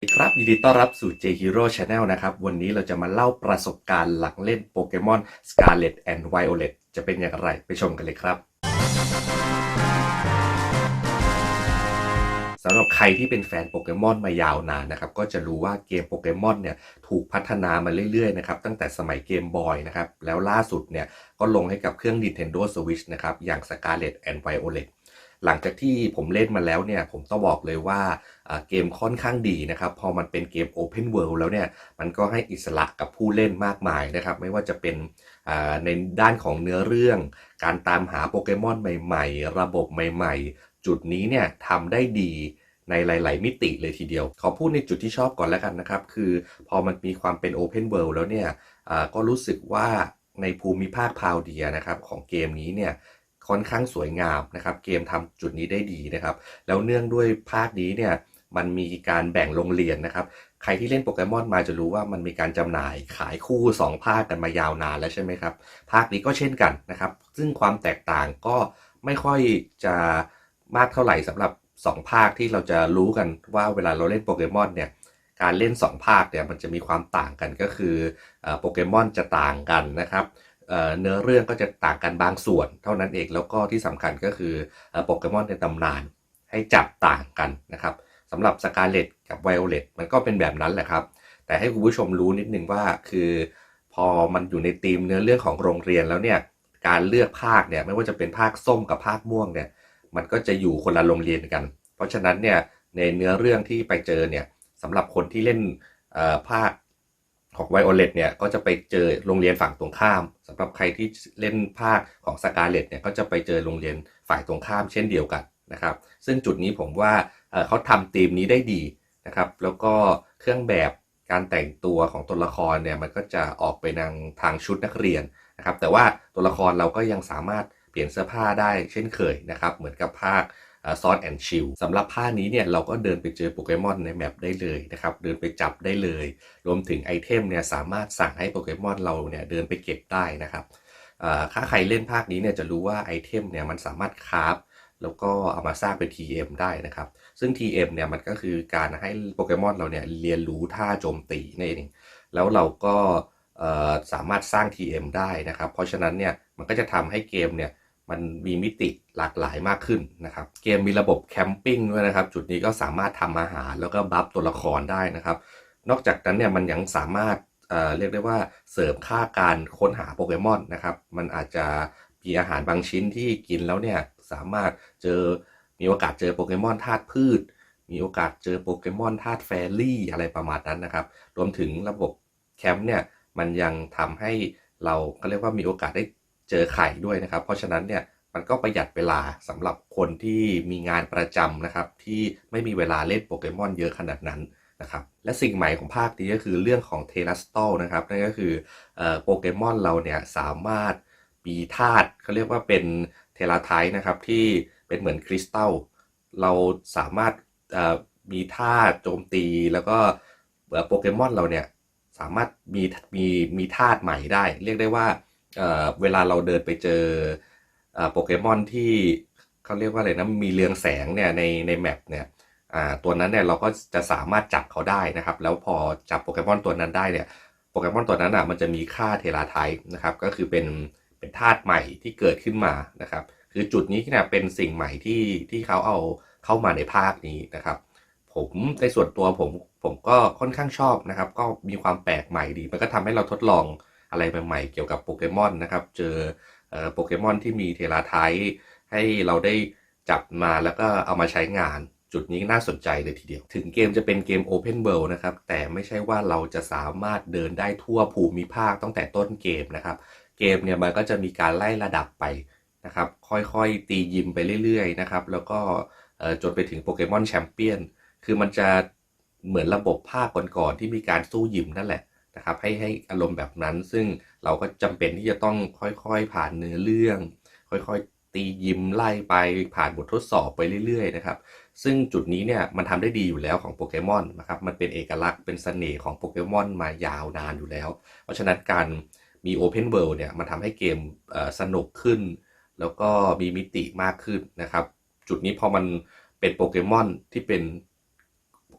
สวัสดีครับยินดีต้อนรับสู่ J Hero Channel นะครับ วันนี้เราจะมาเล่าประสบการณ์หลังเล่นโปเกมอน Scarlet and Violet จะเป็นอย่างไรไปชมกันเลยครับสำหรับใครที่เป็นแฟนโปเกมอนมายาวนานนะครับก็จะรู้ว่าเกมโปเกมอนเนี่ยถูกพัฒนามาเรื่อยๆนะครับตั้งแต่สมัยเกมบอยนะครับแล้วล่าสุดเนี่ยก็ลงให้กับเครื่อง Nintendo Switch นะครับอย่าง Scarlet and Violet หลังจากที่ผมเล่นมาแล้วเนี่ยผมต้องบอกเลยว่าเกมค่อนข้างดีนะครับ พอมันเป็นเกม Open World แล้วเนี่ยมันก็ให้อิสระกับผู้เล่นมากมายนะครับ ไม่ว่าจะเป็นในด้านของเนื้อเรื่อง การตามหาโปเกมอนใหม่ ๆ ระบบใหม่ ๆ จุดนี้เนี่ยทำได้ดีในหลาย ๆ มิติเลยทีเดียว ขอพูดในจุดที่ชอบก่อนแล้วกันนะครับ คือพอมันมีความเป็น Open World แล้วเนี่ยก็รู้สึกว่าในภูมิภาคพาวเดียนะครับของเกมนี้เนี่ย ค่อนข้างสวยงามนะครับ เกมทำจุดนี้ได้ดีนะครับ แล้วเนื่องด้วยภาคนี้เนี่ยมันมีการแบ่งโรงเรียนนะครับ ใครที่เล่นโปเกมอนมาจะรู้ว่ามันมีการจำหน่ายขายคู่ 2 ภาคกันมายาวนานแล้วใช่ไหมครับ ภาคนี้ก็เช่นกันนะครับ ซึ่งความแตกต่างก็ไม่ค่อยจะมากเท่าไหร่สำหรับ 2 ภาคที่เราจะรู้กันว่าเวลาเราเล่นโปเกมอนเนี่ยการเล่น 2 ภาคเนี่ยมันจะมีความต่างกันก็คือโปเกมอนจะต่างกันนะครับ เนื้อเรื่องก็จะต่างกันบางส่วนเท่านั้นเองแล้วก็ที่สำคัญก็คือโปเกมอนในตำนานให้จับต่างกันนะครับสำหรับสกาเลตกับไวโอเลตมันก็เป็นแบบนั้นแหละครับ แต่ให้คุณผู้ชมรู้นิดนึงว่าคือพอมันอยู่ในธีมเนื้อเรื่องของโรงเรียนแล้วเนี่ยการเลือกภาคเนี่ยไม่ว่าจะเป็นภาคส้มกับภาคม่วงเนี่ยมันก็จะอยู่คนละโรงเรียนกัน เพราะฉะนั้นเนี่ยในเนื้อเรื่องที่ไปเจอเนี่ยสำหรับคนที่เล่นภาค ของไวโอเลตเนี่ยก็จะไปเจอโรงเรียนฝั่งตรงข้ามสำหรับใครที่เล่นภาคของสกาเลตเนี่ยก็จะไปเจอโรงเรียนฝ่ายตรงข้ามเช่นเดียวกันนะครับ ซึ่งจุดนี้ผมว่าเเขาทำธีมนี้ได้ดีนะครับ แล้วก็เครื่องแบบการแต่งตัวของตัวละครเนี่ยมันก็จะออกไปทางทางชุดนักเรียนนะครับ แต่ว่าตัวละครเราก็ยังสามารถเปลี่ยนเสื้อผ้าได้เช่นเคยนะครับ เหมือนกับภาค ซอสแอนชิลสำหรับภาคนี้เนี่ยเราก็เดินไปเจอโปเกมอนในแมปได้เลยนะครับ เดินไปจับได้เลย รวมถึงไอเทมเนี่ยสามารถสั่งให้โปเกมอนเราเนี่ยเดินไปเก็บได้นะครับถ้าใครเล่นภาคนี้เนี่ยจะรู้ว่าไอเทมเนี่ยมันสามารถคราฟแล้วก็เอามาสร้างเป็น TM ได้นะครับ ซึ่ง TM เนี่ยมันก็คือการให้โปเกมอนเราเนี่ยเรียนรู้ท่าโจมตีนั่นเอง แล้วเราก็สามารถสร้าง TM ได้นะครับ เพราะฉะนั้นเนี่ยมันก็จะทำให้เกมเนี่ย มันมีมิติหลากหลายมากขึ้นนะครับ เกมมีระบบแคมปิ้งด้วยนะครับ จุดนี้ก็สามารถทำอาหารแล้วก็บัฟตัวละครได้นะครับ นอกจากนั้นเนี่ยมันยังสามารถเอ่อเรียกได้ว่าเสริมค่าการค้นหาโปเกมอนนะครับ มันอาจจะมีอาหารบางชิ้นที่กินแล้วเนี่ยสามารถเจอมีโอกาสเจอโปเกมอนธาตุพืช มีโอกาสเจอโปเกมอนธาตุแฟรี่อะไรประมาณนั้นนะครับ รวมถึงระบบแคมป์เนี่ยมันยังทำให้เราก็เรียกว่ามีโอกาสได้ เจอไข่ด้วยนะครับ เพราะฉะนั้นเนี่ยมันก็ประหยัดเวลาสำหรับคนที่มีงานประจำนะครับ ที่ไม่มีเวลาเล่นโปเกมอนเยอะขนาดนั้นนะครับและสิ่งใหม่ของภาคนี้ก็คือเรื่องของเทลัสโตนะครับนั่นก็คืออโปเกมอนเราเนี่ยสามารถมีธาตุเขาเรียกว่าเป็นเทลาไทต์นะครับที่เป็นเหมือนคริสตัลเราสามารถมีท่าโจมตีแล้วก็โปเกมอนเราเนี่ยสามารถมีมีมีธาตุใหม่ได้ เรียกได้ว่า เวลาเราเดินไปเจอโปเกมอนที่เขาเรียกว่าอะไรนะมีเรืองแสงเนี่ยในในแมปเนี่ยตัวนั้นเนี่ยเราก็จะสามารถจับเขาได้นะครับ แล้วพอจับโปเกมอนตัวนั้นได้เนี่ยโปเกมอนตัวนั้นอะมันจะมีค่าเทลาไทป์นะครับ ก็คือเป็นเป็นธาตุใหม่ที่เกิดขึ้นมานะครับ คือจุดนี้เนี่ยเป็นสิ่งใหม่ที่ที่เขาเอาเข้ามาในภาคนี้นะครับ ผมในส่วนตัวผมผมก็ค่อนข้างชอบนะครับ ก็มีความแปลกใหม่ดี มันก็ทำให้เราทดลอง อะไรใหม่ๆเกี่ยวกับโปเกมอนนะครับ เจอโปเกมอนที่มีเทลาไทป์ให้เราได้จับมาแล้วก็เอามาใช้งาน จุดนี้น่าสนใจเลยทีเดียว ถึงเกมจะเป็นเกม Open World นะครับ แต่ไม่ใช่ว่าเราจะสามารถเดินได้ทั่วภูมิภาคตั้งแต่ต้นเกมนะครับ เกมเนี่ยมันก็จะมีการไล่ระดับไปนะครับ ค่อยๆ ตียิมไปเรื่อยๆนะครับ แล้วก็จนไปถึงโปเกมอนแชมเปี้ยน คือมันจะเหมือนระบบภาคก่อนๆที่มีการสู้ยิมนั่นแหละ นะครับให้ให้อารมณ์แบบนั้น ซึ่งเราก็จำเป็นที่จะต้องค่อยๆ ผ่านเนื้อเรื่อง ค่อยๆ ตียิมไล่ไปผ่านบททดสอบไปเรื่อยๆนะครับซึ่งจุดนี้เนี่ยมันทำได้ดีอยู่แล้วของโปเกมอนนะครับมันเป็นเอกลักษณ์เป็นเสน่ห์ของโปเกมอนมายาวนานอยู่แล้ว เพราะฉะนั้นการมี Open World เนี่ยมันทำให้เกมสนุกขึ้น แล้วก็มีมิติมากขึ้นนะครับ จุดนี้พอมันเป็นโปเกมอนที่เป็น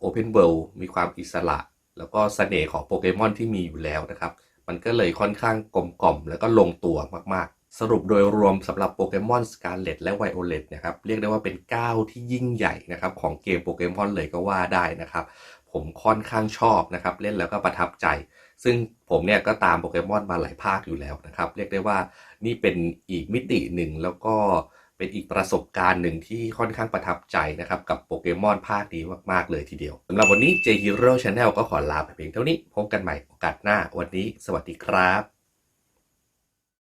Open World มีความอิสระ แล้วก็เสน่ห์ของโปเกมอนที่มีอยู่แล้วนะครับ มันก็เลยค่อนข้างกลมกล่อมแล้วก็ลงตัวมากๆ สรุปโดยรวมสำหรับโปเกมอนสกาเลตและไวโอเลตนะครับ เรียกได้ว่าเป็นก้าวที่ยิ่งใหญ่นะครับของเกมโปเกมอนเลยก็ว่าได้นะครับ ผมค่อนข้างชอบนะครับ เล่นแล้วก็ประทับใจ ซึ่งผมเนี่ยก็ตามโปเกมอนมาหลายภาคอยู่แล้วนะครับ เรียกได้ว่านี่เป็นอีกมิติหนึ่งแล้วก็ เป็นอีกประสบการณ์หนึ่งที่ค่อนข้างประทับใจนะครับ กับโปเกมอนภาคนี้มาก ๆ เลยทีเดียวสำหรับวันนี้ J Hero Channel ก็ขอลาไปเพียงเท่านี้ พบกันใหม่โอกาสหน้าวันนี้ สวัสดีครับ